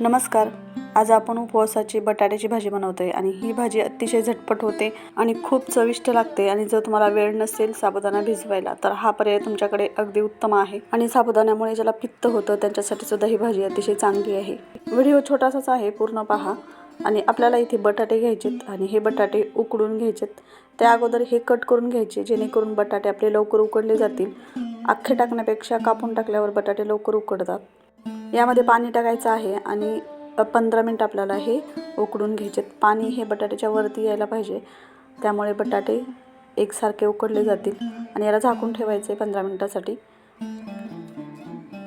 नमस्कार. आज आपण उपवासाची बटाट्याची भाजी बनवतोय आणि ही भाजी अतिशय झटपट होते आणि खूप चविष्ट लागते आणि जर तुम्हाला वेळ नसेल साबुदाणा भिजवायला तर हा पर्याय तुमच्याकडे अगदी उत्तम आहे. आणि साबुदाण्यामुळे ज्याला पित्त होतं त्यांच्यासाठी सुद्धा ही भाजी अतिशय चांगली आहे. व्हिडिओ छोटासाच आहे पूर्ण पहा. आणि आपल्याला इथे बटाटे घ्यायचेत आणि हे बटाटे उकडून घ्यायचेत. त्या अगोदर हे कट करून घ्यायचे जेणेकरून बटाटे आपले लवकर उकडले जातील. अख्खे टाकण्यापेक्षा कापून टाकल्यावर बटाटे लवकर उकडतात. यामध्ये पाणी टाकायचं आहे आणि पंधरा मिनटं आपल्याला हे उकडून घ्यायचे. पाणी हे बटाट्याच्या वरती यायला पाहिजे. त्यामुळे बटाटे एकसारखे उकडले जातील आणि याला झाकून ठेवायचे आहे पंधरा मिनटासाठी.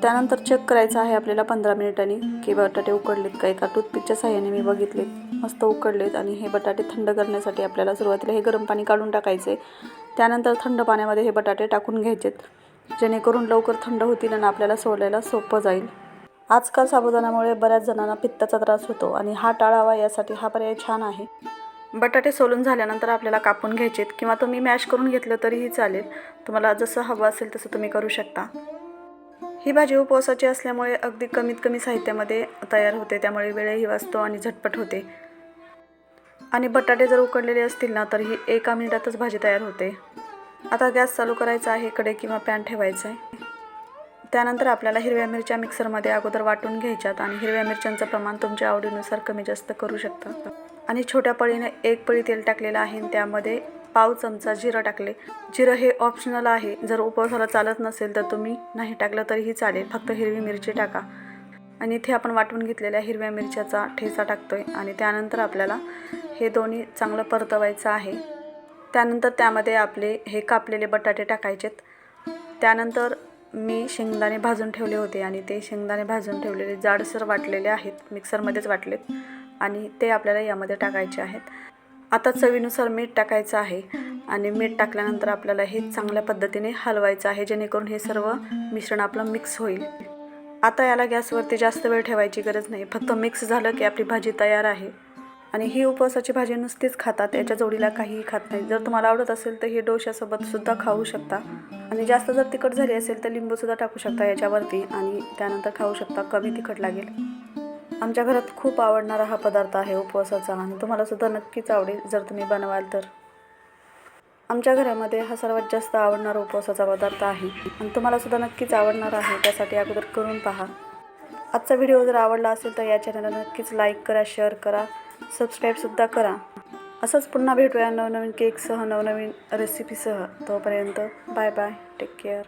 त्यानंतर चेक करायचं आहे आपल्याला पंधरा मिनिटांनी की बटाटे उकडलेत का? एका टूथपिकच्या साह्याने मी बघितले मस्त उकडलेत आणि हे बटाटे थंड करण्यासाठी आपल्याला सुरुवातीला हे गरम पाणी काढून टाकायचे त्यानंतर थंड पाण्यामध्ये हे बटाटे टाकून घ्यायचेत. जेणेकरून लवकर थंड होतील आणि आपल्याला सोडायला सोपं जाईल. आजकाल साबुदाण्यामुळे बऱ्याच जणांना पित्ताचा त्रास होतो आणि हा टाळावा यासाठी हा पर्याय छान आहे. बटाटे सोलून झाल्यानंतर आपल्याला कापून घ्यायचेत किंवा तुम्ही मॅश करून घेतलं तरीही चालेल. तुम्हाला जसं हवं असेल तसं तुम्ही करू शकता. ही भाजी उपवासाची असल्यामुळे अगदी कमीत कमी साहित्यामध्ये तयार होते. त्यामुळे वेळही वाचतो आणि झटपट होते. आणि बटाटे जर उकडलेले असतील ना तर ही एका मिनिटातच भाजी तयार होते. आता गॅस चालू करायचा आहे. कडे किंवा पॅन ठेवायचा आहे त्यानंतर आपल्याला हिरव्या मिरच्या मिक्सरमध्ये अगोदर वाटून घ्यायच्यात आणि हिरव्या मिरच्यांचं प्रमाण तुमच्या आवडीनुसार कमी जास्त करू शकता. आणि छोट्या पळीने एक पळी तेल टाकलेलं आहे आणि त्यामध्ये पाव चमचा जिरं टाकले. जिरं हे ऑप्शनल आहे. जर उपवासाला चालत नसेल तर तुम्ही नाही टाकलं तरीही चालेल. फक्त हिरवी मिरची टाका. आणि इथे आपण वाटून घेतलेल्या हिरव्या मिरच्याचा ठेचा टाकतोय आणि त्यानंतर आपल्याला हे दोन्ही चांगलं परतवायचं आहे. त्यानंतर त्यामध्ये आपले हे कापलेले बटाटे टाकायचेत. त्यानंतर मी शेंगदाणे भाजून ठेवले होते आणि ते शेंगदाणे भाजून ठेवलेले जाडसर वाटलेले आहेत मिक्सरमध्येच वाटलेत आणि ते आपल्याला यामध्ये टाकायचे आहेत. आता चवीनुसार मीठ टाकायचं आहे आणि मीठ टाकल्यानंतर आपल्याला हे चांगल्या पद्धतीने हलवायचं आहे जेणेकरून हे सर्व मिश्रण आपलं मिक्स होईल. आता याला गॅसवरती जास्त वेळ ठेवायची गरज नाही फक्त मिक्स झालं की आपली भाजी तयार आहे. आणि ही उपवासाची भाजी नुसतीच खातात याच्या जोडीला काहीही खात नाही. जर तुम्हाला आवडत असेल तर हे डोशासोबत सुद्धा खाऊ शकता. आणि जास्त जर तिखट झाली असेल तर लिंबूसुद्धा टाकू शकता याच्यावरती आणि त्यानंतर खाऊ शकता कमी तिखट लागेल. आमच्या घरात खूप आवडणारा हा पदार्थ आहे उपवासाचा आणि तुम्हाला सुद्धा नक्कीच आवडेल जर तुम्ही बनवाल तर. आमच्या घरामध्ये हा सर्वात जास्त आवडणारा उपवासाचा पदार्थ आहे आणि तुम्हाला सुद्धा नक्कीच आवडणार आहे त्यासाठी अगोदर करून पहा. आजचा व्हिडिओ जर आवडला असेल तर या चॅनलला नक्कीच लाईक करा शेअर करा. सबस्क्राईबसुद्धा करा. असंच पुन्हा भेटूया नवनवीन केकसह नवनवीन रेसिपीसह तोपर्यंत बाय बाय. Take care